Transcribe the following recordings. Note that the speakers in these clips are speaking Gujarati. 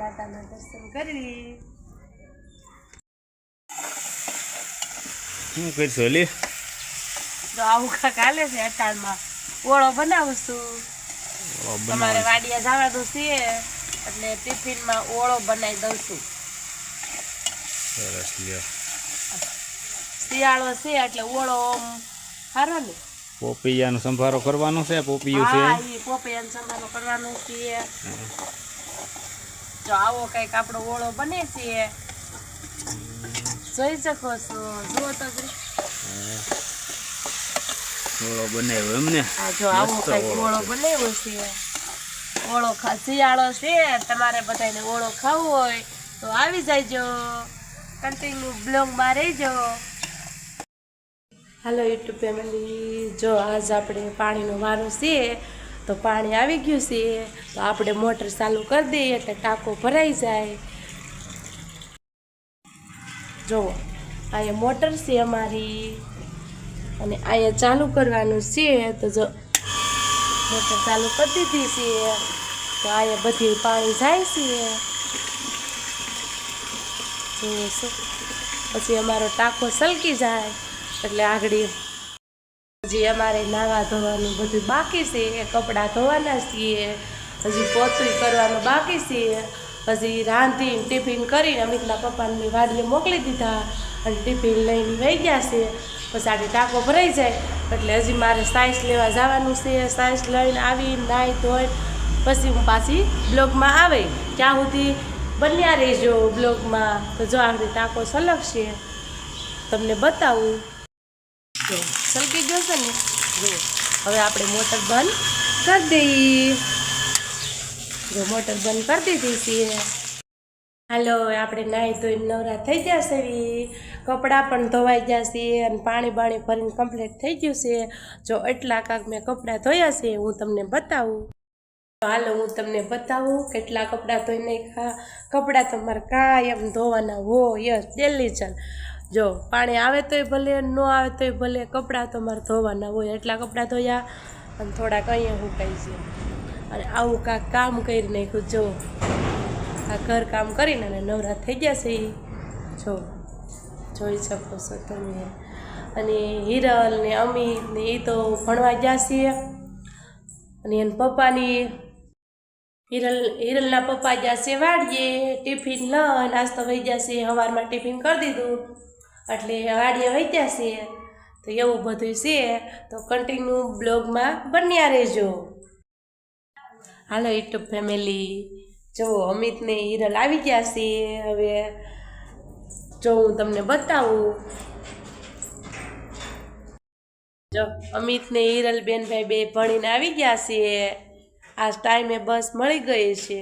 માતાના દર્શન કરી. શું કરશો એલી તો આવું કાંક કાલે છે અટાણમાં. ઓળો બનાવું છું તમારે વાડિયા જવાનું છે એટલે ટિફિનમાં ઓળો બનાવી દઉં છું. સરસ લ્યો. શિયાળો છે એટલે ઓળો સારો ને. પોપૈયાનો સંભારો કરવાનો છે પોપૈયું છે. પોપૈયાનો સંભારો કરવાનો છે. જો આવો કંઈક આપણો ઓળો બને છે. જોઈ શકો છો જુઓ તો ઓળો બનાવ્યો એમને. જો આવો કંઈક ઓળો ઓળો બનાવ્યો છે. ઓળો ખા શિયાળો છે તમારે બધાને ઓળો ખાવો હોય તો આવી જાયજો. કન્ટિન્યુ બ્લોગમાં રહેજો. Hello YouTube family. જો આજ આપણે પાણીનો વારો છે, તો પાણી આવી ગયું છે, તો આપણે મોટર ચાલુ કરી દઈએ એટલે ટાંકો ભરાઈ જાય. જુઓ અહીંયા મોટર છે અમારી. અને અહીંયા ચાલુ કરવાનું છે, તો જો મોટર ચાલુ કરી દીધી છે, તો અહીંયા બધી પાણી જાય છે. જોઈએ પછી અમારો ટાંકો સલકી જાય. એટલે આગળ હજી અમારે નાવા ધોવાનું બધું બાકી છે કપડાં ધોવાના છીએ, હજી પોતું કરવાનું બાકી છે પછી રાંધી ટિફિન કરીને અમિતના પપ્પાને મેં વાડીએ મોકલી દીધા અને ટિફિન લઈને વહી ગયા છે. પછી આડી ટાંકો ભરાઈ જાય, એટલે હજી મારે સાઈઝ લેવા જવાનું છે, સાઈઝ લઈને આવી નાહી ધોઈ, પછી હું પાછી બ્લોગમાં આવે. ત્યાં સુધી બન્યા રહેજો બ્લોગમાં. તો જો આગળ ટાંકો સલગ છે તમને બતાવું. જો સલકી ગયો છે ને, જો, હવે આપણે મોટર બંધ કરી દઈએ. જો, મોટર બંધ કરી દીધી છીએ હાલો આપણે નાહી ધોઈને નવરા થઈ જશે કપડાં પણ ધોવાઈ જશે અને પાણી બાણી ભરીને કમ્પ્લીટ થઈ ગયું છે. જો, એટલા કાંક મેં કપડાં ધોયા છે, હું તમને બતાવું. હાલો, હું તમને બતાવું કેટલા કપડાં ધોઈ નાખ્યા. કપડાં તમારે એમ ધોવાના હોય યસ ડેલી ચાલ જો, પાણી આવે તોય ભલે, ન આવે તોય ભલે, કપડાં તો મારે ધોવાના હોય, એટલા કપડાં ધોયા અને થોડાક અહીંયા હુકાઈ છે અને આવું કાંક કામ કરી નાખ્યું, જો. આ ઘર કામ કરીને અને નવરા થઈ ગયા છે એ જો, જોઈ શકો છો તમે. અને હિરલ ને અમિત ને એ તો ભણવા ગયા છીએ. અને એના પપ્પાની હિરલ, હિરલના પપ્પા ગયા છે વાડીએ, ટિફિન લઈને, નાસ્તો વહી છે સવારમાં ટિફિન કરી દીધું. એટલે વાડીએ વૈત્યા છે તો એવું બધું છે તો કન્ટિન્યુ બ્લોગમાં બન્યા રહેજો. હાલો યુટ્યુબ ફેમિલી જો અમિતને હિરલ આવી ગયા છે હવે જો હું તમને બતાવું. જો અમિત ને હિરલ બેનભાઈ બે ભણીને આવી ગયા છે આજ ટાઈમે બસ મળી ગઈ છે.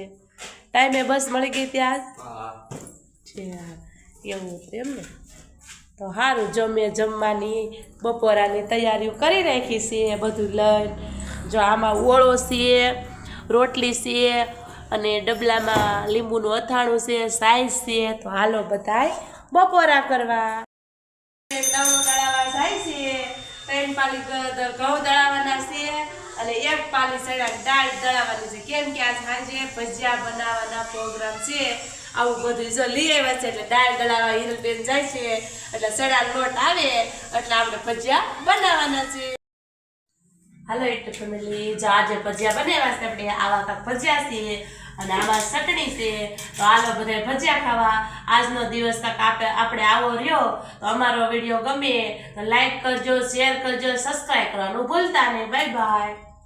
ટાઈમે બસ મળી ગઈ ત્યાં? છે એવું એમ ને? તો સારું જમે જમવાની બપોરાની તૈયારીઓ કરી રાખી છે, બધું લઈને. જો આમાં ઓળો છે, રોટલી છે અને ડબલામાં લીંબુનું અથાણું છે સાઈઝ છે. તો હાલો બધાય બપોરા કરવા. તળું દળાવા જાય છે, ત્રણ પાલી ઘઉં દળાવાના છે અને એક પાલી ચણા દાળ દળાવવાની છે. કેમ કે સાંજે ભજીયા બનાવવાના પ્રોગ્રામ છે. આવું બધું જો લઈ આવ્યા છે એટલે દાળ દળાવા હિરલબેન જાય છે. એટલે સડા લોટ આવે, એટલે આપણે ભજીયા બનાવવાના છે હાલો એટલે ફેમિલી, જો આજે ભજીયા બનાવ્યા છે, આપણે આવા કાંક ભજીયા છે અને આમાં ચટણી છે. તો હાલો બધા ભજીયા ખાવા. આજનો દિવસ તક આપે આપણે આવો રહ્યો. તો અમારો વીડિયો ગમે તો લાઈક કરજો શેર કરજો સબસ્ક્રાઈબ કરવાનું ભૂલતા નહીં. Bye bye